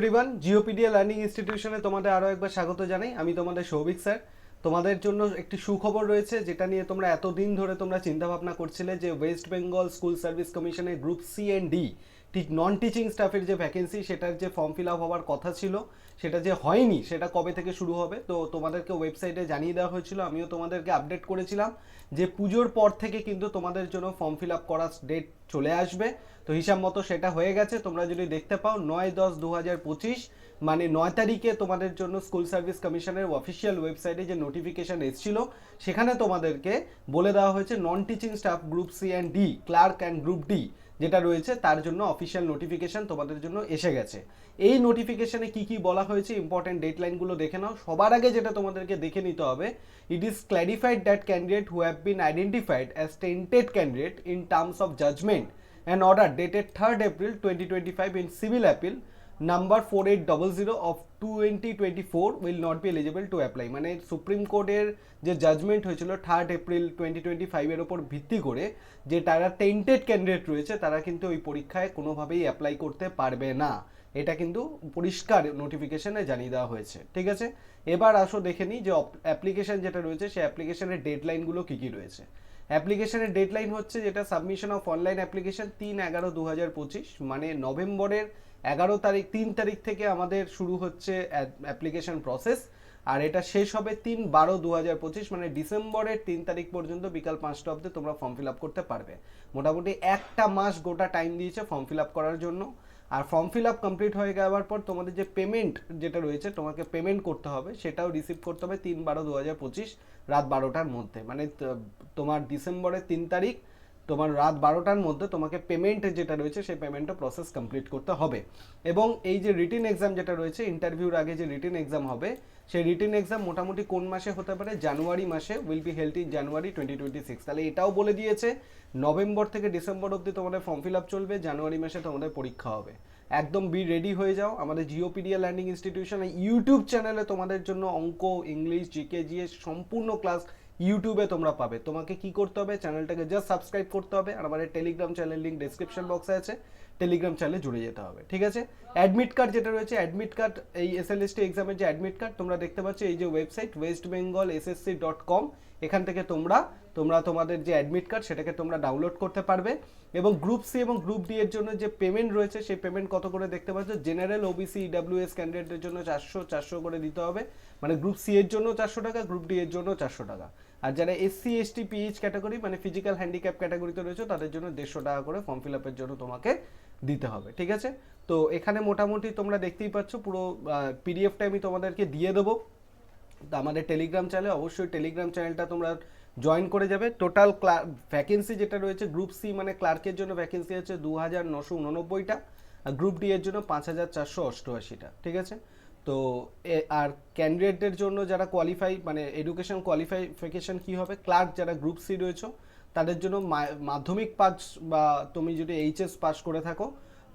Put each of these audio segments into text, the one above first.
Everyone Geopedia learning ইনস্টিটিউশনে তোমাদের আরও একবার স্বাগত জানাই। আমি তোমাদের সৌভিক স্যার। তোমাদের জন্য একটি সুখবর রয়েছে, যেটা নিয়ে তোমরা এতদিন ধরে তোমরা চিন্তাভাবনা করছিলে যে ওয়েস্ট বেঙ্গল স্কুল সার্ভিস কমিশনের group C and D non teaching স্টাফের যে ভ্যাকেন্সি সেটার যে ফর্ম ফিল আপ হওয়ার কথা ছিল, সেটা যে হয়নি, সেটা কবে থেকে শুরু হবে, তো তোমাদেরকে ওয়েবসাইটে জানিয়ে দেওয়া হয়েছিল। আমিও তোমাদেরকে আপডেট করেছিলাম যে পুজোর পর থেকে কিন্তু তোমাদের জন্য ফর্ম ফিল আপ করার ডেট চলে আসবে। তো হিসাব মতো সেটা হয়ে গেছে, তোমরা যদি দেখতে পাও নয় দশ দু হাজার পঁচিশ মানে নয় তারিখে তোমাদের জন্য স্কুল সার্ভিস কমিশনের অফিসিয়াল ওয়েবসাইটে যে নোটিফিকেশন এসেছিল, সেখানে তোমাদেরকে বলে দেওয়া হয়েছে non teaching staff group C and D clerk and group D যেটা রয়েছে তার জন্য অফিসিয়াল নোটিফিকেশান তোমাদের জন্য এসে গেছে। এই নোটিফিকেশানে কি কি বলা হয়েছে ইম্পর্টেন্ট ডেটলাইনগুলো দেখে নাও। সবার আগে যেটা তোমাদেরকে দেখে নিতে হবে it is clarified that candidate who have been identified as tainted candidate in terms of judgement and order dated third April twenty twenty five in civil appeal number four eight double zero of twenty twenty four will not be eligible to apply মানে supreme কোর্টের যে judgement হয়েছিল third April twenty twenty ফাইভের ওপর ভিত্তি করে, যে তারা টেন্টেড ক্যান্ডিডেট রয়েছে, তারা কিন্তু ওই পরীক্ষায় কোনোভাবেই অ্যাপ্লাই করতে পারবে না। এটা কিন্তু পরিষ্কার নোটিফিকেশনে জানিয়ে দেওয়া হয়েছে। ঠিক আছে? এবার আসো দেখে নিই যে অ্যাপ্লিকেশন যেটা রয়েছে, সেই অ্যাপ্লিকেশনের ডেডলাইনগুলো কী কী রয়েছে। অ্যাপ্লিকেশনের ডেডলাইন হচ্ছে যেটা সাবমিশন অফ অনলাইন অ্যাপ্লিকেশন তিন এগারো দু হাজার পঁচিশ মানে নভেম্বরের এগারো তারিখ, তিন তারিখ থেকে আমাদের শুরু হচ্ছে অ্যাপ্লিকেশন প্রসেস। আর এটা শেষ হবে তিন বারো দু হাজার পঁচিশ মানে ডিসেম্বরের তিন তারিখ পর্যন্ত বিকাল পাঁচটা অবধি তোমরা ফর্ম ফিল আপ করতে পারবে। মোটামুটি একটা মাস গোটা টাইম দিয়েছে ফর্ম ফিল আপ করার জন্য। আর ফর্ম ফিল আপ কমপ্লিট হয়ে যাওয়ার পর তোমাদের যে পেমেন্ট যেটা রয়েছে, তোমাকে পেমেন্ট করতে হবে, সেটাও রিসিভ করতে হবে তিন বারো দু হাজার পঁচিশ, রাত বারোটার মধ্যে। মানে তোমার ডিসেম্বরের তিন তারিখ তোমার রাত বারোটার মধ্যে তোমাকে পেমেন্ট যেটা রয়েছে সেই পেমেন্টটা প্রসেস কমপ্লিট করতে হবে। এবং এই যে রিটিন এক্সাম যেটা রয়েছে ইন্টারভিউর আগে যে রিটিন এক্সাম হবে, সেই রিটিন এক্সাম মোটামুটি কোন মাসে হতে পারে? জানুয়ারি মাসে will be held in January twenty twenty six তাহলে এটাও বলে দিয়েছে, নভেম্বর থেকে ডিসেম্বর অবধি তোমাদের ফর্ম ফিল আপ চলবে, জানুয়ারি মাসে তোমাদের পরীক্ষা হবে। একদম বি রেডি হয়ে যাও। আমাদের জিওপিডিয়া লার্নিং ইনস্টিটিউশন ইউটিউব চ্যানেলে তোমাদের জন্য অঙ্ক ইংলিশ জিকে জিএস সম্পূর্ণ ক্লাস ইউটিউবে তোমরা পাবে। তোমাকে কি করতে হবে? চ্যানেলটাকে জাস্ট সাবস্ক্রাইব করতে হবে আর আমাদের টেলিগ্রাম চ্যানেল লিঙ্ক ডিসক্রিপশন বক্সে আছে। টেলিগ্রাম চ্যানেলে জুড়ে যেতে হবে, ঠিক আছে? অ্যাডমিট কার্ড যেটা রয়েছে অ্যাডমিট কার্ড এই এসএলএসটি এক্সামের যে অ্যাডমিট কার্ড তোমরা দেখতে পাচ্ছ এই যে website West Bengal SSC dot com এখান থেকে তোমরা তোমরা তোমাদের যে অ্যাডমিট কার্ড সেটাকে তোমরা ডাউনলোড করতে পারবে এবং গ্রুপ সি এবং গ্রুপ ডি এর জন্য যে পেমেন্ট রয়েছে সেই পেমেন্ট কত করে দেখতে পাচ্ছ? জেনারেল ওবিসি ইডাব্লিউএস ক্যান্ডিডেটের জন্য চারশো চারশো করে দিতে হবে। মানে গ্রুপ সি এর জন্য চারশো টাকা গ্রুপ ডি এর জন্য চারশো টাকা। আর যারা এসসি এসটি পিএইচ ক্যাটাগরি মানে ফিজিক্যাল হ্যান্ডিক্যাপ ক্যাটাগরিতে রয়েছে, তাদের জন্য দেড়শো টাকা করে ফর্ম ফিল আপের জন্য তোমাকে দিতে হবে, ঠিক আছে? তো এখানে মোটামুটি তোমরা দেখতেই পাচ্ছ, পুরো পিডিএফটা আমি তোমাদেরকে দিয়ে দেবো। আমাদের টেলিগ্রাম চ্যানেলে অবশ্যই টেলিগ্রাম চ্যানেলটা তোমরা জয়েন করে যাবে। টোটাল ভ্যাকেন্সি যেটা রয়েছে গ্রুপ সি মানে ক্লার্কের জন্য ভ্যাকেন্সি আছে দু হাজার নশো উননব্বইটা, আর গ্রুপ ডি এর জন্য পাঁচ হাজার চারশো অষ্টআশিটা, ঠিক আছে? তো আর ক্যান্ডিডেটদের জন্য যারা কোয়ালিফাই মানে এডুকেশন কোয়ালিফাইফিকেশন কী হবে? ক্লার্ক যারা গ্রুপ সি রয়েছে, তাদের জন্য মাধ্যমিক পাস বা তুমি যদি এইচএস পাস করে থাকো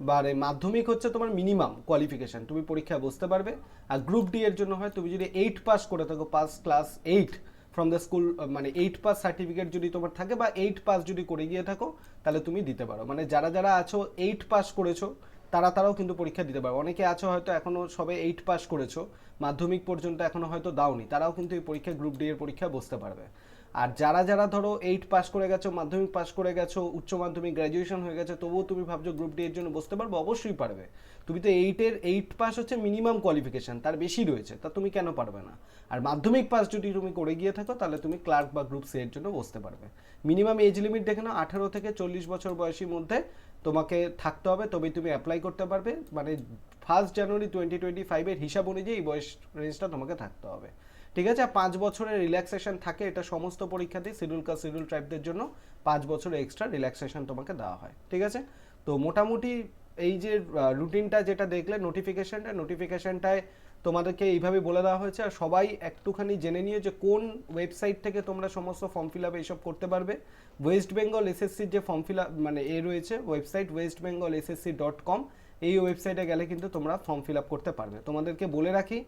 বা মাধ্যমিক হচ্ছে তোমার মিনিমাম কোয়ালিফিকেশন তুমি পরীক্ষায় বসতে পারবে। আর গ্রুপ ডি এর জন্য হয়, তুমি যদি এইট পাস করে থাকো pass class eight from the school মানে এইট পাস সার্টিফিকেট যদি তোমার থাকে বা এইট পাস যদি করে গিয়ে থাকো, তাহলে তুমি দিতে পারো। মানে যারা যারা আছো এইট পাস করেছ, তারা তারাও কিন্তু পরীক্ষা দিতে পারো অনেকে আছো হয়তো এখনও সবে এইট পাস করেছ। মাধ্যমিক পর্যন্ত এখনও হয়তো দাওনি, তারাও কিন্তু এই পরীক্ষা গ্রুপ ডি এর পরীক্ষা বসতে পারবে। আর যারা যারা ধরো এইট পাস করে গেছো, মাধ্যমিক পাস করে গেছো, উচ্চ মাধ্যমিক গ্র্যাজুয়েশন হয়ে গেছে, তবুও তুমি ভাবছ গ্রুপ ডি এর জন্য বসতে পারবে? অবশ্যই পারবে। তুমি তো এইটের এইট পাস হচ্ছে মিনিমাম কোয়ালিফিকেশন তার বেশি রয়েছে, তা তুমি কেন পারবে না? আর মাধ্যমিক পাস যদি তুমি করে গিয়ে থাকো, তাহলে তুমি ক্লার্ক বা গ্রুপ সি এর জন্য বসতে পারবে। মিনিমাম এজ লিমিট দেখে নাও, আঠারো থেকে চল্লিশ বছর বয়সীর মধ্যে তোমাকে থাকতে হবে, তবেই তুমি অ্যাপ্লাই করতে পারবে। মানে ফার্স্ট জানুয়ারি টোয়েন্টি টোয়েন্টি ফাইভের হিসাব অনুযায়ী এই বয়স রেঞ্জটা তোমাকে থাকতে হবে। ঠিক আছে? পাঁচ বছরের রিল্যাক্সেশন থাকে, এটা সমস্ত পরীক্ষাতেই শিডিউল কাস্ট শিডিউল ট্রাইবদের জন্য পাঁচ বছরের এক্সট্রা রিল্যাক্সেশন তোমাকে দেওয়া হয়। ঠিক আছে? তো মোটামুটি এই যে রুটিনটা যেটা দেখলে নোটিফিকেশনটা নোটিফিকেশনটায় তোমাদেরকে এইভাবে বলে দেওয়া হয়েছে। আর সবাই একটুখানি জেনে নিও যে কোন ওয়েবসাইট থেকে তোমরা সমস্ত ফর্ম ফিল আপ এইসব করতে পারবে। ওয়েস্ট বেঙ্গল এসএসসির যে ফর্ম ফিল আপ মানে এ রয়েছে website West Bengal SSC dot com এই ওয়েবসাইটে গেলে কিন্তু তোমরা ফর্ম ফিল আপ করতে পারবে। তোমাদেরকে বলে রাখি,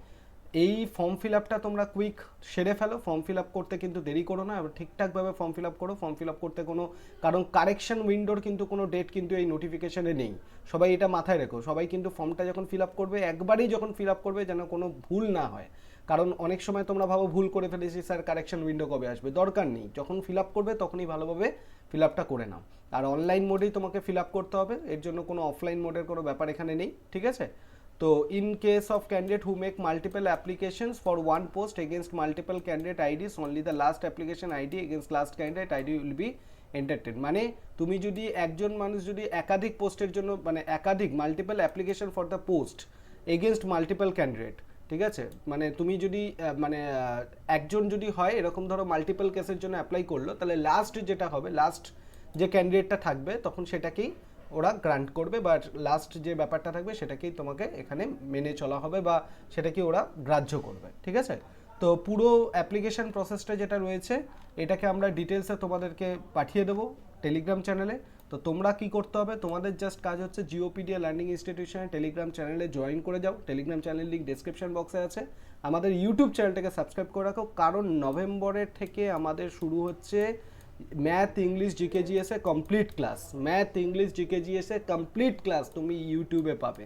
এই ফর্ম ফিল আপটা তোমরা কুইক সেরে ফেলো। ফর্ম ফিল আপ করতে কিন্তু দেরি করো না, এবার ঠিকঠাকভাবে ফর্ম ফিল আপ করো। ফর্ম ফিল আপ করতে কোনো, কারণ কারেকশন উইন্ডোর কিন্তু কোনো ডেট কিন্তু এই নোটিফিকেশানে নেই। সবাই এটা মাথায় রেখো। সবাই কিন্তু ফর্মটা যখন ফিল আপ করবে, একবারই যখন ফিল আপ করবে যেন কোনো ভুল না হয়। কারণ অনেক সময় তোমরা ভাবো ভুল করে ফেলেছি, স্যার কারেকশন উইন্ডো কবে আসবে? দরকার নেই। যখন ফিল আপ করবে, তখনই ভালোভাবে ফিল আপটা করে নাও। আর অনলাইন মোডেই তোমাকে ফিল আপ করতে হবে। এর জন্য কোনো অফলাইন মোডের কোনো ব্যাপার এখানে নেই, ঠিক আছে? তো in case of candidate who make multiple applications for one post against multiple candidate IDs only the last application ID against last candidate ID will be entertain মানে তুমি যদি একজন মানুষ যদি একাধিক পোস্টের জন্য মানে একাধিক multiple application for the post against multiple candidate ঠিক আছে? মানে তুমি যদি মানে একজন যদি হয়, এরকম ধরো মাল্টিপল কেসের জন্য অ্যাপ্লাই করল, তাহলে লাস্ট যেটা হবে লাস্ট যে ক্যান্ডিডেটটা থাকবে, তখন সেটাকেই ওরা গ্রান্ট করবে বা লাস্ট যে ব্যাপারটা থাকবে, সেটাকেই তোমাকে এখানে মেনে চলা হবে বা সেটাকে ওরা গ্রাহ্য করবে, ঠিক আছে? তো পুরো অ্যাপ্লিকেশন প্রসেসটা যেটা রয়েছে, এটাকে আমরা ডিটেলসে তোমাদেরকে পাঠিয়ে দেবো টেলিগ্রাম চ্যানেলে তো তোমরা কি করতে হবে? তোমাদের জাস্ট কাজ হচ্ছে জিওপিডিয়া ল্যান্ডিং ইনস্টিটিউশনে টেলিগ্রাম চ্যানেলে জয়েন করে যাও। টেলিগ্রাম চ্যানেল লিঙ্ক ডেসক্রিপশন বক্সে আছে। আমাদের ইউটিউব চ্যানেলটাকে সাবস্ক্রাইব করে রাখো। কারণ নভেম্বরের থেকে আমাদের শুরু হচ্ছে math English GK GS complete class math English GK GS complete class তুমি ইউটিউবে পাবে।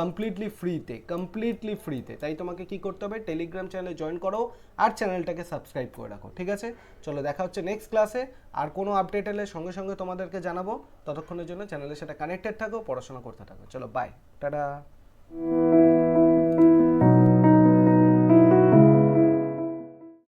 কমপ্লিটলি ফ্রিতে কমপ্লিটলি ফ্রিতে তাই তোমাকে কি করতে হবে? টেলিগ্রাম চ্যানেলে জয়েন করো আর চ্যানেলটাকে সাবস্ক্রাইব করে রাখো, ঠিক আছে? চলো দেখা হচ্ছে নেক্সট ক্লাসে আর কোনো আপডেট এলে সঙ্গে সঙ্গে তোমাদেরকে জানাব। ততক্ষণের জন্য চ্যানেলের সাথে কানেক্টেড থাকো, পড়াশোনা করতে থাকো। চলো বাই টাটা।